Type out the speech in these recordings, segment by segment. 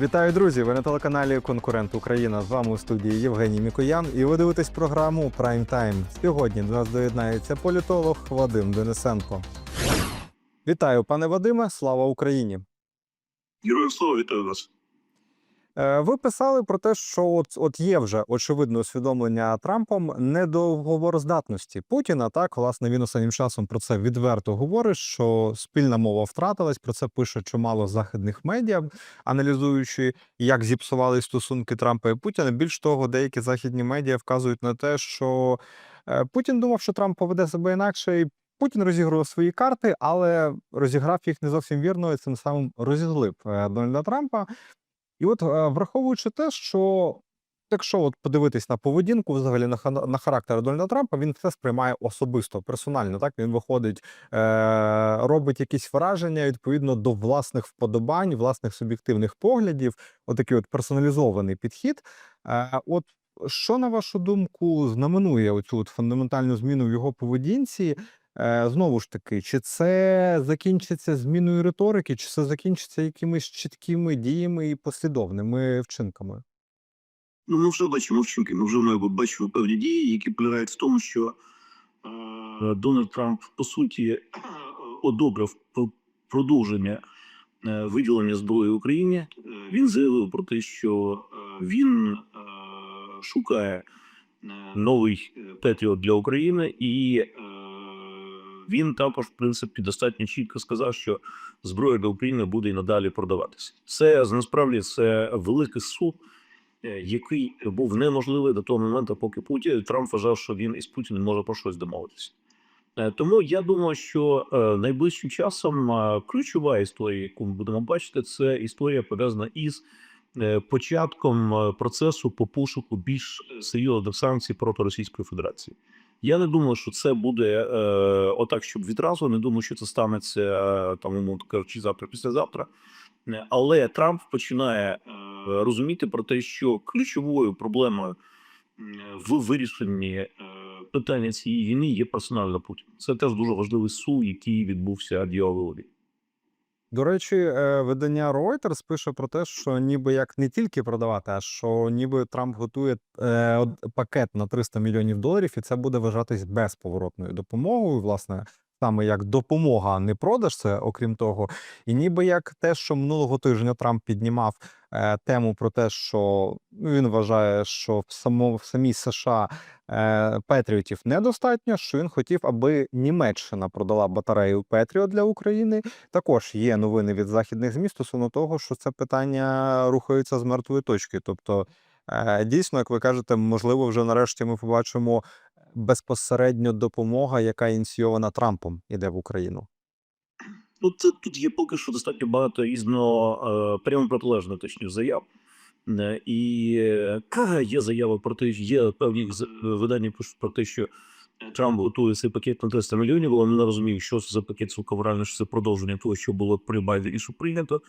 Вітаю, друзі! Ви на телеканалі Конкурент Україна. З вами у студії Євгеній Мікоян. І ви дивитесь програму Прайм Тайм. Сьогодні до нас доєднається політолог Вадим Денисенко. Вітаю, пане Вадиме! Слава Україні! Героям слава вітаю вас. Е, Ви писали про те, що от, от є вже очевидне усвідомлення Трампом недоговороздатності Путіна. Так, власне, він останнім часом про це відверто говорить, що спільна мова втратилась. Про це пише чимало західних медіа, аналізуючи, як зіпсували стосунки Трампа і Путіна. Більш того, деякі західні медіа вказують на те, що е, Путін думав, що Трамп поведе себе інакше. і Путін розігрував свої карти, але розіграв їх не зовсім вірно, і цим самим розізлив е, Дональда Трампа. І от е, враховуючи те, що якщо от подивитись на поведінку, взагалі на, на характер Дональда Трампа, він все сприймає особисто, персонально. Так він виходить, е, робить якісь враження відповідно до власних вподобань, власних суб'єктивних поглядів. Отакий от персоналізований підхід. Е, от що на вашу думку знаменує оцю от фундаментальну зміну в його поведінці? Е, Знову ж таки, чи це закінчиться зміною риторики, чи це закінчиться якимись чіткими діями і послідовними вчинками? Ну, ми вже бачимо вчинки. Ми вже бачимо певні дії, які полягають в тому, що е, Дональд Трамп по суті одобрив продовження е, виділення зброї Україні. Е, Він заявив про те, що е, він е, шукає е, новий е, Петріот для України, і е, він також, в принципі, достатньо чітко сказав, що зброя для України буде і надалі продаватися. Це насправді це великий суд, е, який був неможливий до того моменту, поки Путін Трамп вважав, що він із Путіним може про щось домовитися. Е, Тому я думаю, що е, найближчим часом ключова історія, яку ми будемо бачити, це історія пов'язана із початком процесу по пошуку більш серйозних санкцій проти Російської Федерації. Я не думаю, що це буде е, отак, щоб відразу. Не думаю, що це станеться е, там, умовно кажучи, завтра, післязавтра. Е, Але Трамп починає е, розуміти про те, що ключовою проблемою в вирішенні е, питання цієї війни є персональна Путін. Це теж дуже важливий су, який відбувся в Діалогі. До речі, е, видання Reuters пише про те, що ніби як не тільки продавати, а що ніби Трамп готує е, пакет на 300 мільйонів доларів, і це буде вважатись безповоротною допомогою. Власне, саме як допомога, а не продаж це, окрім того. І ніби як те, що минулого тижня Трамп піднімав е, тему про те, що ну, він вважає, що в само в самій США е, Петріотів недостатньо, що він хотів, аби Німеччина продала батарею Петріот для України. Також є новини від західних змі стосовно того, що це питання рухається з мертвої точки. Тобто, е, дійсно, як ви кажете, можливо, вже нарешті ми побачимо безпосередньо допомога, яка ініційована Трампом, іде в Україну. Ну, це тут є поки що достатньо багато різно е, прямо протилежно точні заяв. Е, І е, є заява про те, що є певні з- видання про те, що Трамп готує цей пакет на 300 мільйонів, але не розуміємо, що це за пакет цілком реально, що це продовження того, що було при Байдені, що прийнято.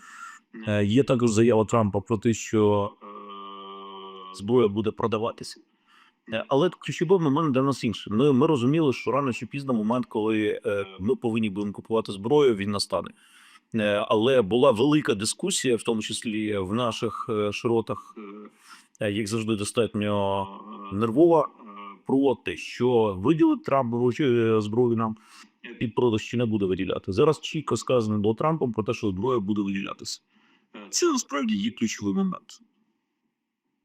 Є також заява Трампа про те, що зброя буде продаватися. Е, Але ключовий момент для нас інший. Ми, ми розуміли, що рано чи пізно момент, коли е, ми повинні будемо купувати зброю, він настане. Е, Але була велика дискусія, в тому числі в наших е, широтах, е, як завжди, достатньо е, нервова е, про те, що виділить Трамп е, зброю нам під продаж чи не буде виділяти. Зараз чітко сказано до Трампом про те, що зброя буде виділятися. Е, Це насправді є ключовий момент.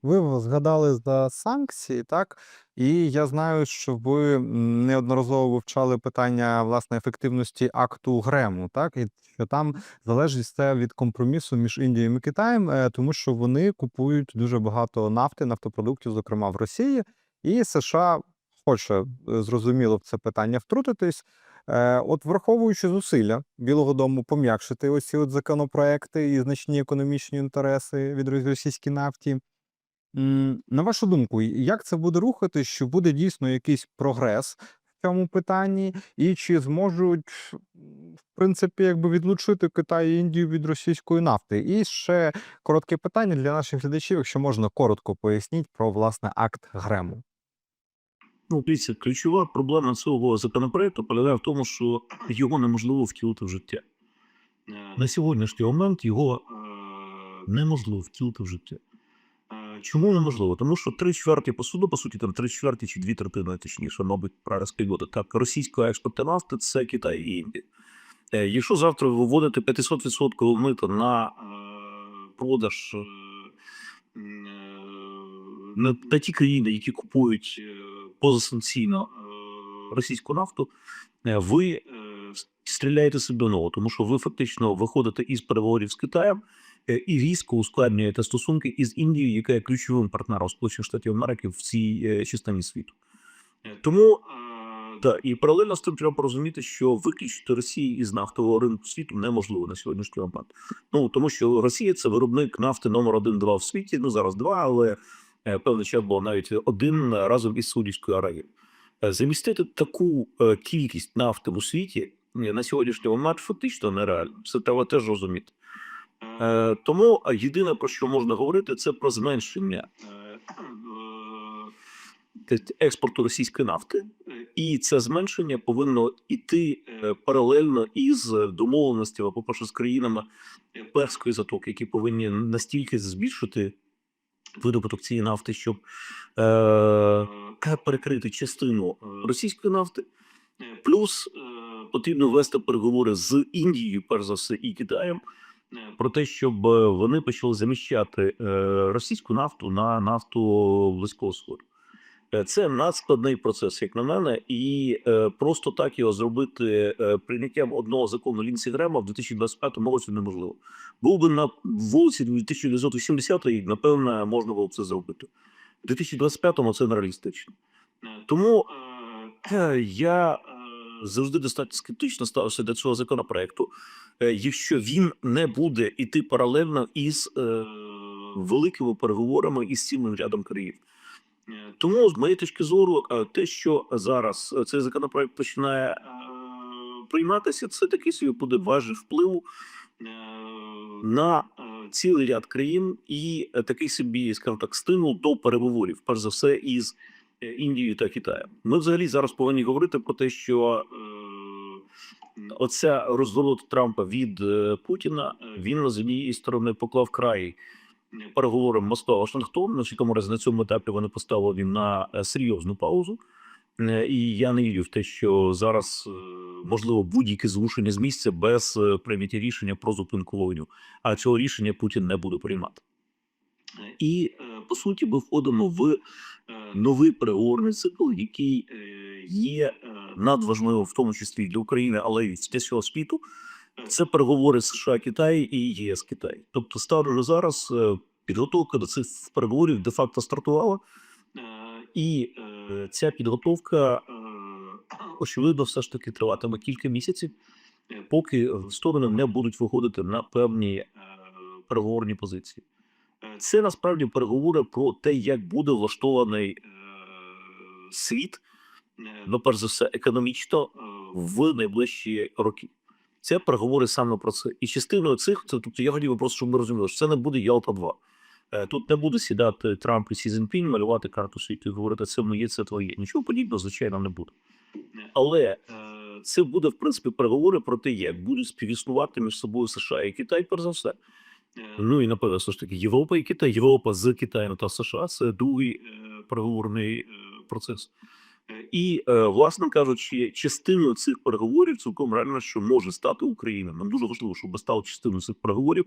Ви згадали за санкції, так? І я знаю, що ви неодноразово вивчали питання власне ефективності акту Грему, так? І що там залежить все від компромісу між Індією і Китаєм, е, тому що вони купують дуже багато нафти, нафтопродуктів, зокрема в Росії, і США хоче е, зрозуміло в це питання втрутитись. Е, От враховуючи зусилля Білого Дому пом'якшити ось ці от законопроекти і значні економічні інтереси від російській нафті. На вашу думку, як це буде рухати, що буде дійсно якийсь прогрес в цьому питанні, і чи зможуть, в принципі, якби відлучити Китай і Індію від російської нафти? І ще коротке питання для наших глядачів, якщо можна коротко поясніть про власне акт Грему. Ну, дивіться, ключова проблема цього законопроекту полягає в тому, що його неможливо втілити в життя. Е, На сьогоднішній момент його е, неможливо втілити в життя. Чому неможливо? Тому що три чверті посуду, по суті, там три чверті чи дві третини, точніше, мабуть, правильно сказати, так, російського експорту нафти це Китай і Індія. Е, Якщо завтра виводити 500% мито на е, продаж е, на, на ті країни, які купують позасанкційно російську нафту, ви стріляєте в ногу, тому що ви фактично виходите із переговорів з Китаєм і різко ускладнюєте стосунки із Індією, яка є ключовим партнером Сполучених Штатів Америки в цій частині світу. Тому так, і паралельно з тим треба порозуміти, що виключити Росію із нафтового ринку світу неможливо на сьогоднішній момент. Ну тому що Росія це виробник нафти номер один-два в світі. Ну зараз два, але е, певний час було навіть один разом із Саудівською Аравією. Е, Замістити таку е, кількість нафти у світі на сьогоднішній момент фактично нереально. Це треба теж розуміти. Е, тому єдине про що можна говорити, це про зменшення е, експорту російської нафти, Е, і це зменшення повинно йти паралельно із домовленостями, по-перше, з країнами перської затоки, які повинні настільки збільшити видобуток цієї нафти, щоб е, перекрити частину російської нафти. Плюс потрібно вести переговори з Індією, перш за все, і Китаєм про те, щоб е, вони почали заміщати е, російську нафту на нафту близького сходу. Е, Це надскладний процес, як на мене, і просто так його зробити прийняттям одного закону Лінсі Грема в 2025 році неможливо. Був би на вулиці 1980 рік, напевно, можна було б це зробити. В 2025-му це нереалістично. Тому я завжди достатньо скептично ставився до цього законопроекту, якщо він не буде йти паралельно із е, великими переговорами із цілим рядом країн. Е, Тому, з моєї точки зору, е, те, що зараз е, цей законопроект починає е, прийматися, це такий собі буде важив впливу е, на е, цілий ряд країн і е, такий собі, скажімо так, стимул до переговорів, перш за все, із е, Індією та Китаєм. Ми взагалі зараз повинні говорити про те, що е, оця розворот Трампа від е, Путіна е, він з однієї сторони поклав край переговорам Москва Вашингтон. На якому разі на цьому етапі вони поставили на е, серйозну паузу. Е, І я не вірю в те, що зараз е, можливо будь-яке зрушення з місця без е, прийняття рішення про зупинку вогню. А цього рішення Путін не буде приймати. Е, І е, по суті, ми входимо в е, новий переговорний цикл, який е, є е, надважливим, в тому числі для України, але й для всього світу. Це переговори США Китай і ЄС Китай. Тобто, станом вже зараз е, підготовка до цих переговорів де факто стартувала, Е, і е, ця підготовка е, очевидно все ж таки триватиме кілька місяців, е, поки е, сторони не будуть виходити на певні е, переговорні позиції. Це насправді переговори про те, як буде влаштований е, світ, е, ну перш за все, економічно е, в найближчі роки. Це переговори саме про це. І частиною цих, це, тобто я хотів би просто, щоб ми розуміли, що це не буде Ялта 2. Е, Тут не буде сідати Трамп і Сі Цзіньпінь, малювати карту світу і говорити, це моє, це твоє. Нічого подібного, звичайно, не буде. Але це буде, в принципі, переговори про те, як будуть співіснувати між собою США і Китай, перш за все. Е, Ну і напевно, все ж таки, Європа і Китай, Європа з Китаєм та США це другий переговорний процес. І, власне кажучи, частиною цих переговорів цілком реально, що може стати Україна. Нам дуже важливо, щоб стала частиною цих переговорів.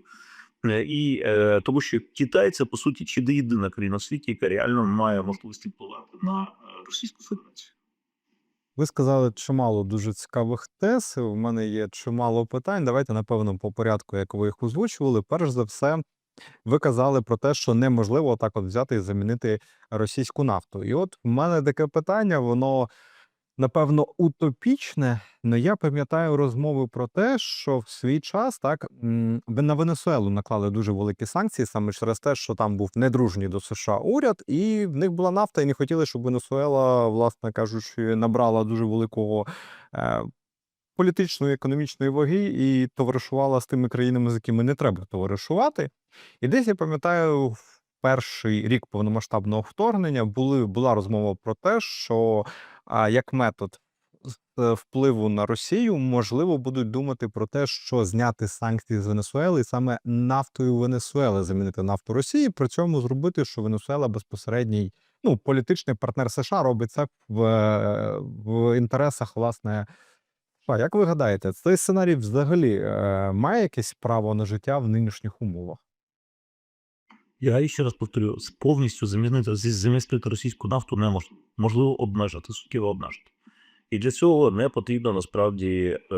Е, І е, тому, що Китай це по суті чи не єдина країна в світі, яка реально має можливість впливати на е, Російську Федерацію. Ви сказали чимало дуже цікавих тез. У мене є чимало питань. Давайте, напевно, по порядку, як ви їх озвучували. Перш за все, ви казали про те, що неможливо так от взяти і замінити російську нафту. І от в мене таке питання, воно напевно утопічне. але я пам'ятаю розмови про те, що в свій час так на Венесуелу наклали дуже великі санкції саме через те, що там був недружній до США уряд, і в них була нафта, і не хотіли, щоб Венесуела, власне кажучи, набрала дуже великого. Е, Політичної економічної ваги і товаришувала з тими країнами, з якими не треба товаришувати. І десь я пам'ятаю, в перший рік повномасштабного вторгнення були, була розмова про те, що як метод е, впливу на Росію, можливо, будуть думати про те, що зняти санкції з Венесуели і саме нафтою Венесуели замінити нафту Росії, при цьому зробити, що Венесуела безпосередній ну, політичний партнер США робить це в, е, в інтересах власне. А як ви гадаєте, цей сценарій взагалі е, має якесь право на життя в нинішніх умовах? Я ще раз повторю, повністю замінити замістити російську нафту не можна. Можливо, обмежити, суттєво обмежити. І для цього не потрібно насправді е,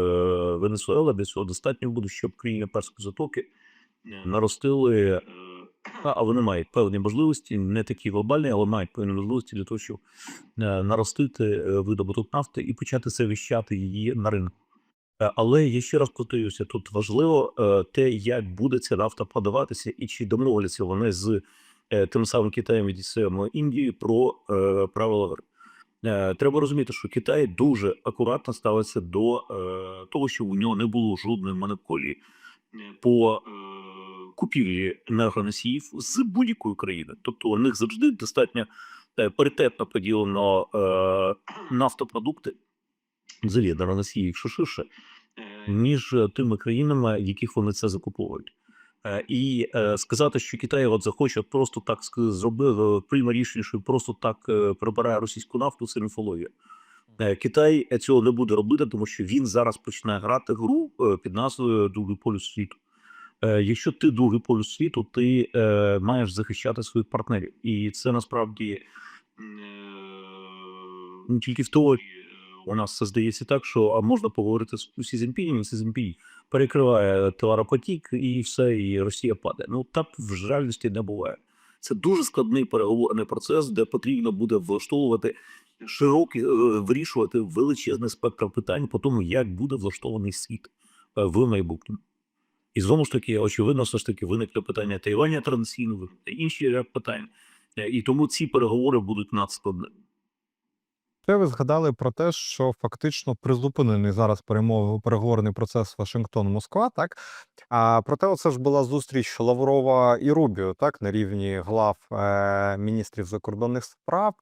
Венесуела. Для цього достатньо буде, щоб країни Перської затоки наростили, е, а а вони мають певні можливості, не такі глобальні, але мають певні можливості для того, щоб е, наростити е, видобуток нафти і почати це віщати її на ринку. Е, Але я ще раз повторюся, тут важливо е, те, як буде ця нафта подаватися, і чи домовляться вони з е, тим самим Китаєм і самою Індією про правила гри. Треба розуміти, що Китай дуже акуратно ставиться до того, щоб у нього не було жодної монополії по купівлі енергоносіїв з будь-якої країни. Тобто у них завжди достатньо паритетно поділено нафтопродукти взагалі енергоносії, якщо ширше, ніж е, тими країнами, яких вони це закуповують. Е, І е, сказати, що Китай от захоче просто так зробив, прийме рішення, що просто так прибирає російську нафту, це міфологія. Китай цього не буде робити, тому що він зараз почне грати гру під назвою Другий полюс світу. Якщо ти другий полюс світу, ти маєш захищати своїх партнерів, і це насправді не тільки в теорії. У нас це здається так, що а можна поговорити з Сі Цзіньпінем, і Сі Цзіньпінь перекриває товаропотік і все, і Росія падає. Ну так в реальності не буває. Це дуже складний переговорний процес, де потрібно буде влаштовувати широкий, е, вирішувати величезний спектр питань по тому, як буде влаштований світ е, в майбутньому. І знову ж таки, очевидно, все ж таки виникне питання Тайваня та інші ряд питань. Е, І тому ці переговори будуть надскладними. Це ви згадали про те, що фактично призупинений зараз перемови переговорний процес Вашингтон-Москва, так? А проте, оце ж була зустріч Лаврова і Рубіо, так, на рівні глав е, міністрів закордонних справ.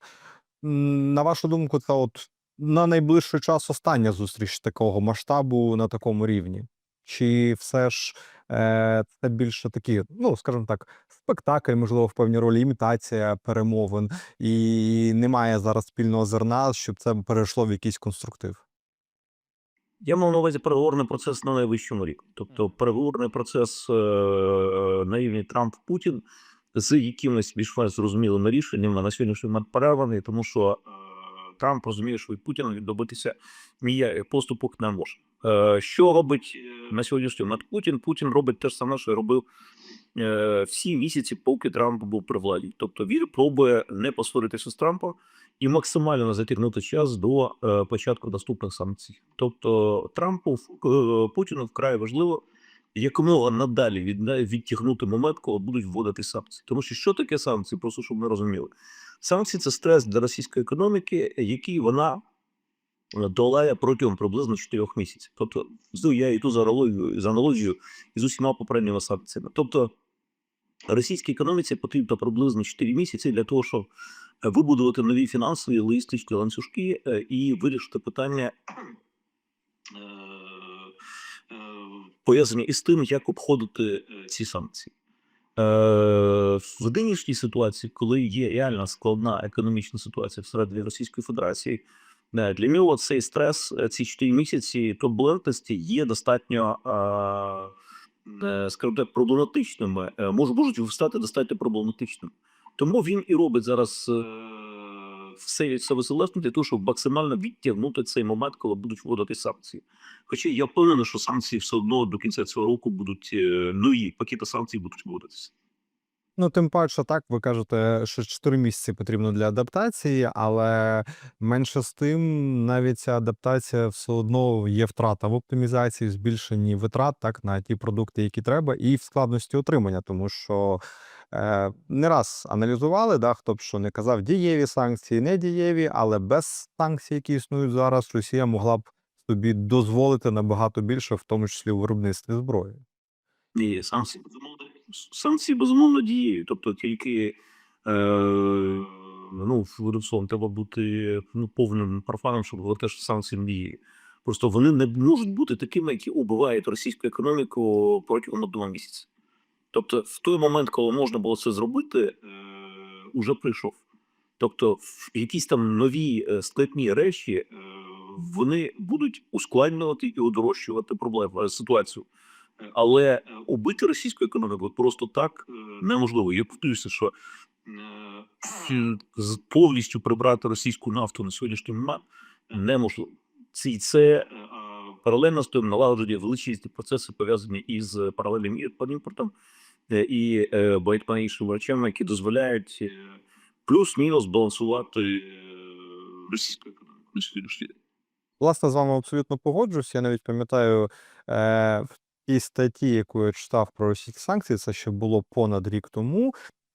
На вашу думку, це от на найближчий час остання зустріч такого масштабу на такому рівні? Чи все ж е, це більше такі, ну скажімо так, спектакль, можливо, в певній ролі імітація перемовин, і немає зараз спільного зерна, щоб це перейшло в якийсь конструктив? Я мав на увазі переговорний процес на найвищому рівні. Тобто переговорний процес е, на рівні Трамп-Путін з якимось більш-менш зрозумілими рішеннями на сьогоднішній момент перерваний, тому що е, Трамп розуміє, що від Путіна добитися ніяких поступок не може. Що робить е, на сьогоднішній момент Путін? Путін робить те ж саме, що робив е, всі місяці, поки Трамп був при владі. Тобто він пробує не посваритися з Трампом і максимально затягнути час до е, початку наступних санкцій. Тобто Трампу е, Путіну вкрай важливо якомога надалі від, відтягнути момент, коли будуть вводити санкції. Тому що що таке санкції? Просто щоб ми розуміли. Санкції це стрес для російської економіки, який вона долає протягом приблизно 4 місяців. Тобто, я йду за аналогією, за аналогією із усіма попередніми санкціями. Тобто, російській економіці потрібно приблизно 4 місяці для того, щоб е, вибудувати нові фінансові логістичні ланцюжки е, і вирішити питання. е, е, Пов'язані із тим, як обходити е, ці санкції. Е, В нинішній ситуації, коли є реально складна економічна ситуація всередині Російської Федерації, е, для нього цей стрес, ці 4 місяці турбулентності є достатньо, е, е, скажімо так, проблематичними, е, мож- можуть стати достатньо проблематичними. Тому він і робить зараз все від себе для того, щоб максимально відтягнути цей момент, коли будуть вводити санкції. Хоча я впевнений, що санкції все одно до кінця цього року будуть нові пакети санкцій будуть вводитися. Ну, тим паче, так, ви кажете, що 4 місяці потрібно для адаптації, але менше з тим, навіть ця адаптація все одно є втрата в оптимізації, в збільшенні витрат так, на ті продукти, які треба, і в складності отримання, тому що е, не раз аналізували, да, хто б що не казав, дієві санкції, не дієві, але без санкцій, які існують зараз, Росія могла б собі дозволити набагато більше, в тому числі у виробництві зброї. І санкції безумовно санкції безумовно діють. Тобто тільки е, ну, Федераційом треба бути ну, повним профаном, щоб говорити, що санкції діє. Просто вони не можуть бути такими, які убивають російську економіку протягом одного місяця. Тобто, в той момент, коли можна було це зробити, е, уже прийшов. Тобто, якісь там нові е, складні речі е, вони будуть ускладнювати і удорожчувати проблему ситуацію. Е, Але е, убити російську економіку просто так е, неможливо. Я повторюся, що з- повністю прибрати російську нафту на сьогоднішній момент неможливо. Це, це паралельно з тим налагодження величезні процеси пов'язані із паралельним імпор- імпортом і багатьма іншими речами, які дозволяють плюс-мінус балансувати російську економіку на сьогоднішній день. Власне, з вами абсолютно погоджуюсь. Я навіть пам'ятаю в тій статті, яку я читав про російські санкції, це ще було понад рік тому.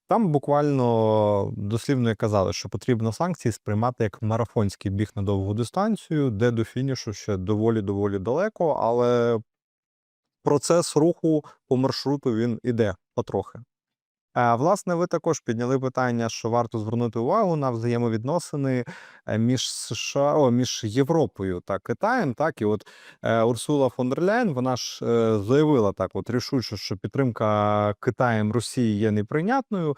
Там буквально дослівно казали, що потрібно санкції сприймати як марафонський біг на довгу дистанцію, де до фінішу ще доволі доволі далеко, але процес руху по маршруту він іде потрохи. Власне, ви також підняли питання, що варто звернути увагу на взаємовідносини е, між США, о, між Європою та Китаєм. Так, і от е, Урсула фон дер Ляйн, вона ж е, заявила так, от рішуче, що підтримка Китаєм Росії є неприйнятною.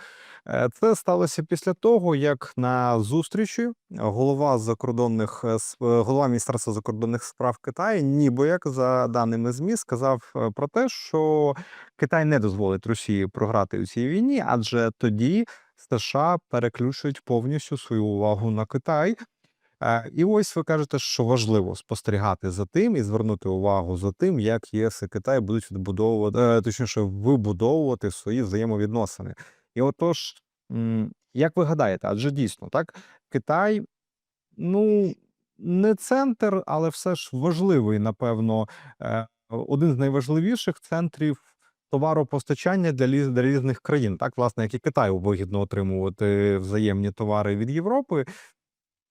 Це сталося після того, як на зустрічі голова закордонних голова міністерства закордонних справ Китаю, ніби як за даними ЗМІ, сказав про те, що Китай не дозволить Росії програти у цій війні, адже тоді США переключують повністю свою увагу на Китай. Е, І ось ви кажете, що важливо спостерігати за тим і звернути увагу за тим, як ЄС і Китай будуть відбудовувати, е, точніше, вибудовувати свої взаємовідносини. І отож, як ви гадаєте, адже дійсно так, Китай, ну не центр, але все ж важливий, напевно, е, один з найважливіших центрів товаропостачання для, для різних країн. Так, власне, як і Китаю вигідно отримувати взаємні товари від Європи.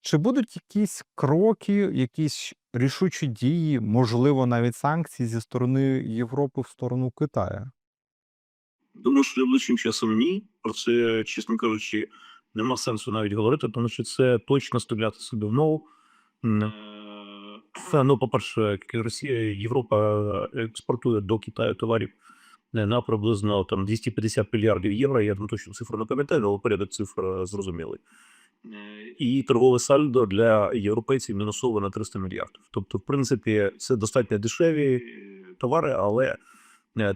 Чи будуть якісь кроки, якісь рішучі дії, можливо, навіть санкції зі сторони Європи в сторону Китаю? Думаю, що найближчим часом ні. Про це, чесно кажучи, нема сенсу навіть говорити, тому що це точно стріляти собі в ногу. Е, Це, ну, по-перше, Росія, Європа експортує до Китаю товарів е, на приблизно там 250 мільярдів євро. Я там точно цифру не пам'ятаю, але порядок цифр е, зрозумілий. І торгове сальдо для європейців мінусове на 300 мільярдів. Тобто, в принципі, це достатньо дешеві е, товари, але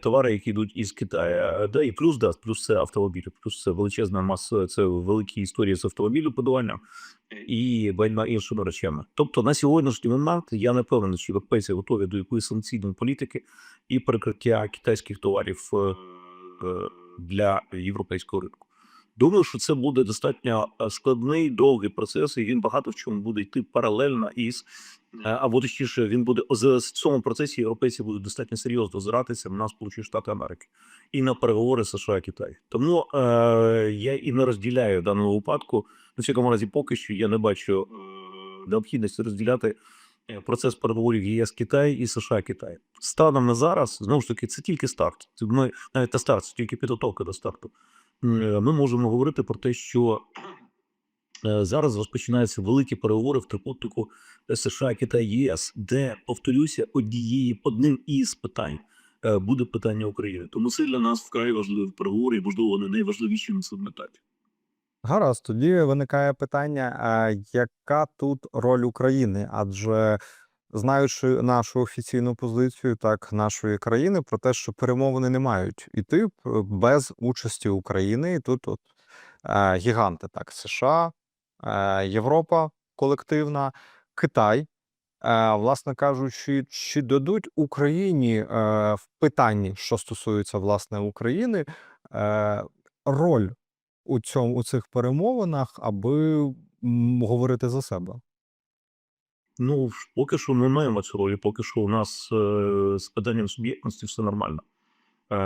товари, які йдуть із Китаю. Е, Да, і плюс, да, плюс це автомобілі, плюс це величезна маса, це великі історії з автомобілю автомобілебудуванням і багатьма іншими речами. Тобто на сьогоднішній момент я не певний, що європейці готові до якоїсь санкційної політики і перекриття китайських товарів е, е, для європейського ринку. Думаю, що це буде достатньо е, складний, довгий процес, і він багато в чому буде йти паралельно із е, або точніше, він буде в цьому процесі. Європейці будуть достатньо серйозно озиратися на Сполучені Штати Америки і на переговори США і Китай. Тому е, я і не розділяю в даному випадку. На всякому разі, поки що я не бачу е, необхідності розділяти процес переговорів ЄС Китай і США Китай. Станом на зараз знову ж таки це тільки старт. Ми навіть не старт, це тільки підготовка до старту. Е, Ми можемо говорити про те, що е, зараз розпочинаються великі переговори в трикутнику США, Китай, ЄС, де повторюся, однієї одним із питань е, буде питання України. Тому це для нас вкрай важливі переговори, і можливо вони найважливіші на цьому етапі. Гаразд, тоді виникає питання: а яка тут роль України? Адже знаючи нашу офіційну позицію, так нашої країни, про те, що перемовини не мають іти без участі України, і тут от е, гіганти, так, США, е, Європа колективна, Китай. Е, власне кажучи, чи дадуть Україні е, в питанні, що стосується власне України, е, роль у цьому у цих перемовинах, аби говорити за себе? Ну, поки що ми маємо цю роль, поки що у нас е, з питанням суб'єктності все нормально. Е,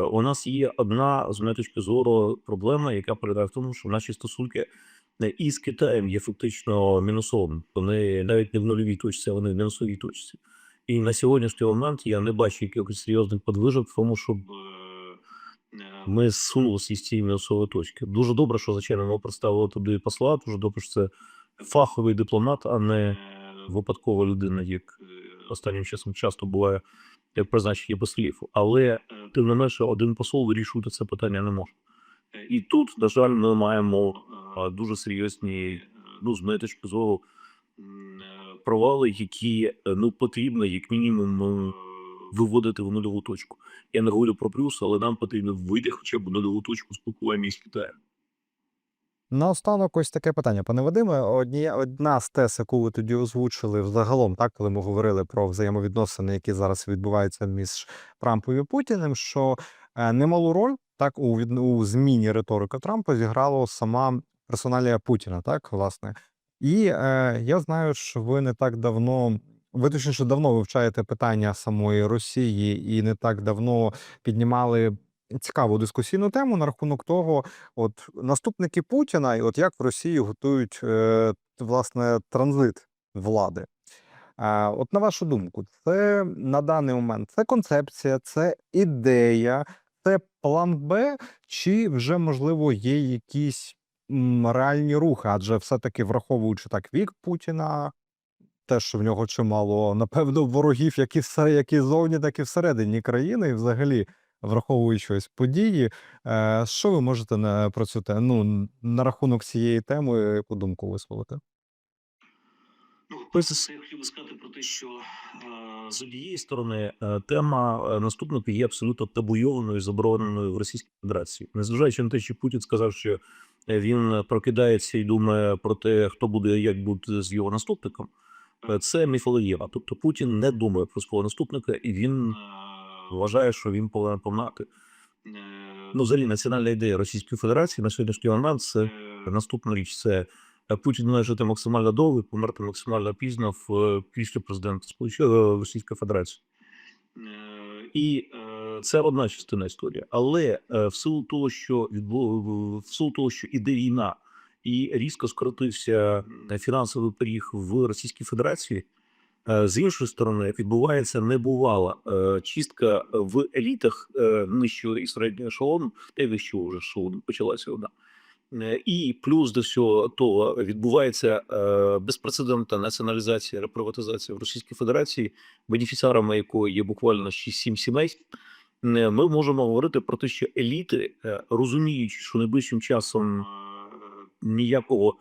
у нас є одна, з моєї точки зору, проблема, яка полягає в тому, що наші стосунки е, із Китаєм є фактично мінусовими. Вони навіть не в нульовій точці, а вони в мінусовій точці. І на сьогоднішній момент я не бачу якихось серйозних подвижок в тому, щоб ми зсунулися із цієї мінусової точки. Дуже добре, що звичайно ми представили туди посла. Дуже добре, що це фаховий дипломат, а не випадкова людина, як останнім часом часто буває як призначення послів. Але тим не менше, один посол вирішувати це питання не може. І тут, на жаль, ми маємо дуже серйозні, ну, з моєї точки зору, е, провали, які е, ну потрібно, як мінімум, е, виводити в нульову точку. Я не говорю про плюс, але нам потрібно вийти хоча б нульову точку спілкування із Китаєм. Наостанок ось таке питання, пане Вадиме. Одні, одна з тез, яку ви тоді озвучили взагалом, так, коли ми говорили про взаємовідносини, які зараз відбуваються між Трампом і Путіним, що е, немалу роль так у, від, у зміні риторики Трампа зіграло сама персоналія Путіна, так, власне. І е, я знаю, що ви не так давно, ви точніше давно вивчаєте питання самої Росії і не так давно піднімали цікаву дискусійну тему на рахунок того, от наступники Путіна, і от як в Росії готують е, власне транзит влади. От на вашу думку, це на даний момент це концепція, це ідея, це план Б, чи вже можливо є якісь реальні рухи? Адже все-таки враховуючи так вік Путіна, те, що в нього чимало, напевно, ворогів, як і все, як і зовні, так і всередині країни, і взагалі враховуючи ось події. Е, що ви можете на, про цю те- ну, на рахунок цієї теми яку думку висловити? Ну, перш за все, я хотів би сказати про те, що е, з однієї сторони е, тема е, наступника є абсолютно табуйованою і забороненою в Російській Федерації. Незважаючи на те, що Путін сказав, що е, він прокидається і думає про те, хто буде як буде з його наступником. е, Це міфологія. Тобто Путін не думає про свого наступника, і він вважає, що він повинен помнати. Ну, взагалі, національна ідея Російської Федерації на сьогоднішній момент це наступна річ. Це е, Путін має жити максимально довго, і померти максимально пізно в е, після президента Сполученої Російської Федерації. І е, це одна частина історії. Але е, в силу того, що відбу... в силу того, що іде війна, і різко скоротився е, фінансовий поріг в Російській Федерації. Е, З іншої сторони, відбувається небувала е, чистка в елітах е, нижчого і середнього ешелону, та вищого вже ешелону почалася вона. Е, І плюс до всього того відбувається е, безпрецедентна націоналізація, реприватизація в Російській Федерації, бенефіціарами якої є буквально 6-7 сімей. Е, Ми можемо говорити про те, що еліти, е, розуміючи, що найближчим часом е, ніякого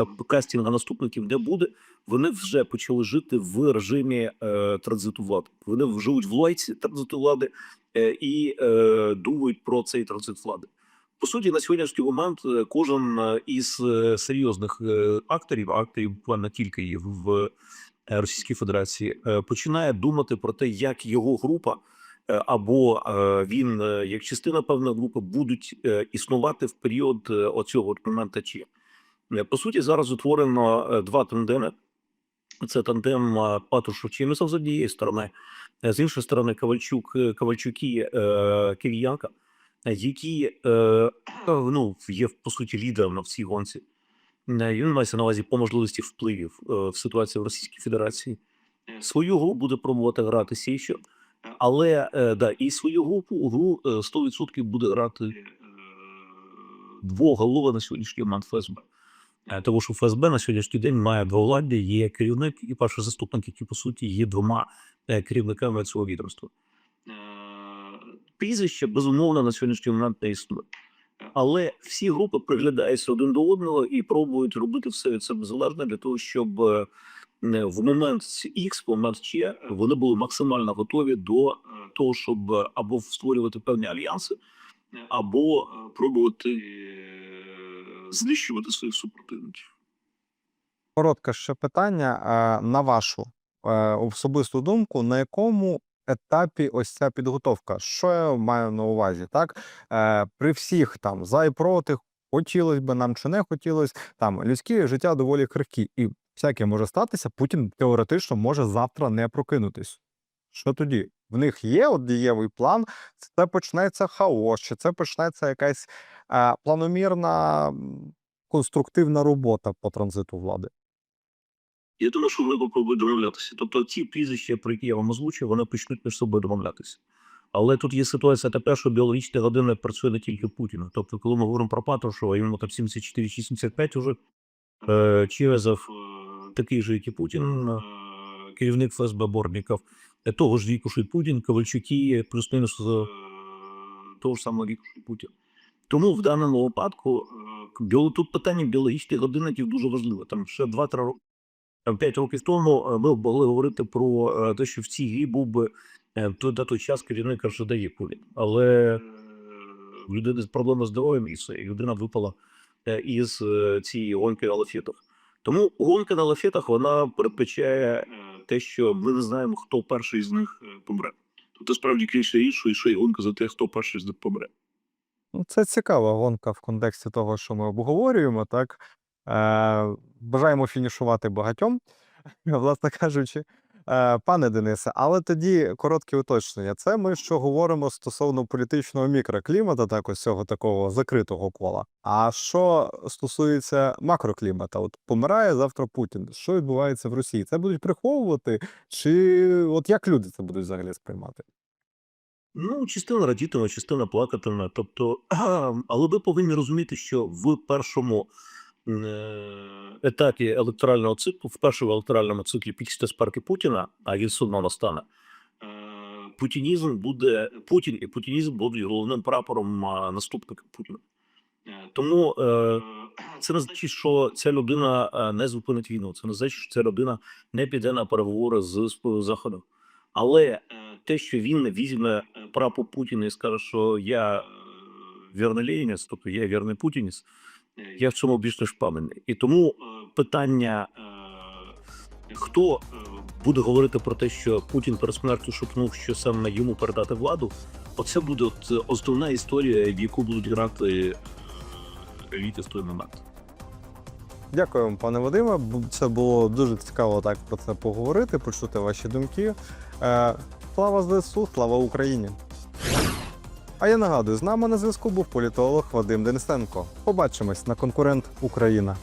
м, так, кастінга наступників не буде, вони вже почали жити в режимі е, транзиту влади. Вони живуть в лойці транзиту влади е, і е, думають про цей транзит влади. По суті, на сьогоднішній момент е, кожен е, із е, серйозних акторів, акторів буквально кілька є в Російській Федерації, починає думати про те, як його група або він, як частина певної групи, будуть існувати в період оцього моменту чи. Е, По суті, зараз утворено е, два тандеми. Це тандем е, Патрушев Чемісов з однієї сторони, з іншої сторони, Ковальчук, Ковальчуки, е, які ну, є по суті лідером на всій гонці. Він мається на увазі по можливості впливів в ситуації в Російській Федерації. Свою гру буде пробувати грати Сєщо, але да, і свою групу гру е, 100% буде грати двоголова на сьогоднішній момент ФСБ. Е, Тому що ФСБ на сьогоднішній день має двовладдя, є керівник і перший заступник, які по суті є двома е, керівниками цього відомства. Прізвище безумовно на сьогоднішній момент не існує. Але всі групи приглядаються один до одного і пробують робити все від себе залежне для того, щоб е, в момент X, в момент Ч вони були максимально готові до е, того, щоб е, або створювати певні альянси, або е, пробувати е, знищувати своїх супротивників. Коротке ще питання е, на вашу особисту думку, на якому етапі ось ця підготовка? Що я маю на увазі? Так при всіх там за і проти, хотілося б нам чи не хотілося, там людське життя доволі крихкі, і всяке може статися. Путін теоретично може завтра не прокинутись. Що тоді? В них є от дієвий план, це почнеться хаос, чи це почнеться якась е, планомірна конструктивна робота по транзиту влади. Я думаю, що вони попробують домовлятися. Тобто ті прізвища, про які я вам озвучив, вони почнуть між собою домовлятися. Але тут є ситуація така, що біологічний годинник працює не тільки в Путіна. Тобто, коли ми говоримо про Патрушева, йому там 74-85 уже е, Черезов е, такий же, як і Путін, е, керівник ФСБ Борніков, того ж що й Путін, Ковальчуки, плюс-мінус того ж самого й Путін. Тому в даному випадку біо- тут питання біологічних годинників дуже важливе. Там ще 2-3 роки. 5 років тому е, ми могли говорити про те, що в цій грі був би е, той- на той час керівник РШД Путін. Але в людини з здоров'ям і все, і людина випала е, із е, цієї гонки на лафетах. Тому гонка на лафетах вона передбачає те, що ми не знаємо, хто перший з них е, помре. Тобто справді крізь іншу, і ще й гонка за те, хто перший з них помре. Ну, Це цікава гонка в контексті того, що ми обговорюємо. Так е, бажаємо фінішувати багатьом, власне кажучи. Е, пане Денисе, але тоді коротке уточнення. Це ми що говоримо стосовно політичного мікроклімата, так ось цього такого закритого кола. А що стосується макроклімата, от помирає завтра Путін. Що відбувається в Росії? Це будуть приховувати, чи от як люди це будуть взагалі сприймати? Ну, частина радітиме, частина плакатиме. Тобто, але ви повинні розуміти, що в першому етапі електорального циклу, в першому електоральному циклі після смерті Путіна, а він все одно настане, е, путінізм буде Путін і путінізм будуть головним прапором наступника Путіна. Тому це не значить, що ця людина е, не зупинить війну. Це не значить, що ця людина не піде на переговори з, Заходом. Але е, те, що він візьме е, прапор Путіна і скаже, що я вірний ленінець, тобто я вірний путінець, е, я в цьому більш ніж впевнений. І тому е, питання, е, хто е, буде говорити про те, що Путін перед смертю шепнув, що саме йому передати владу, оце буде от основна історія, в яку будуть грати е, еліти в той момент. Дякую пане Вадиме. Це було дуже цікаво так про це поговорити, почути ваші думки. Е, слава ЗСУ, слава Україні! А я нагадую, з нами на зв'язку був політолог Вадим Денисенко. Побачимось на конкурент Україна.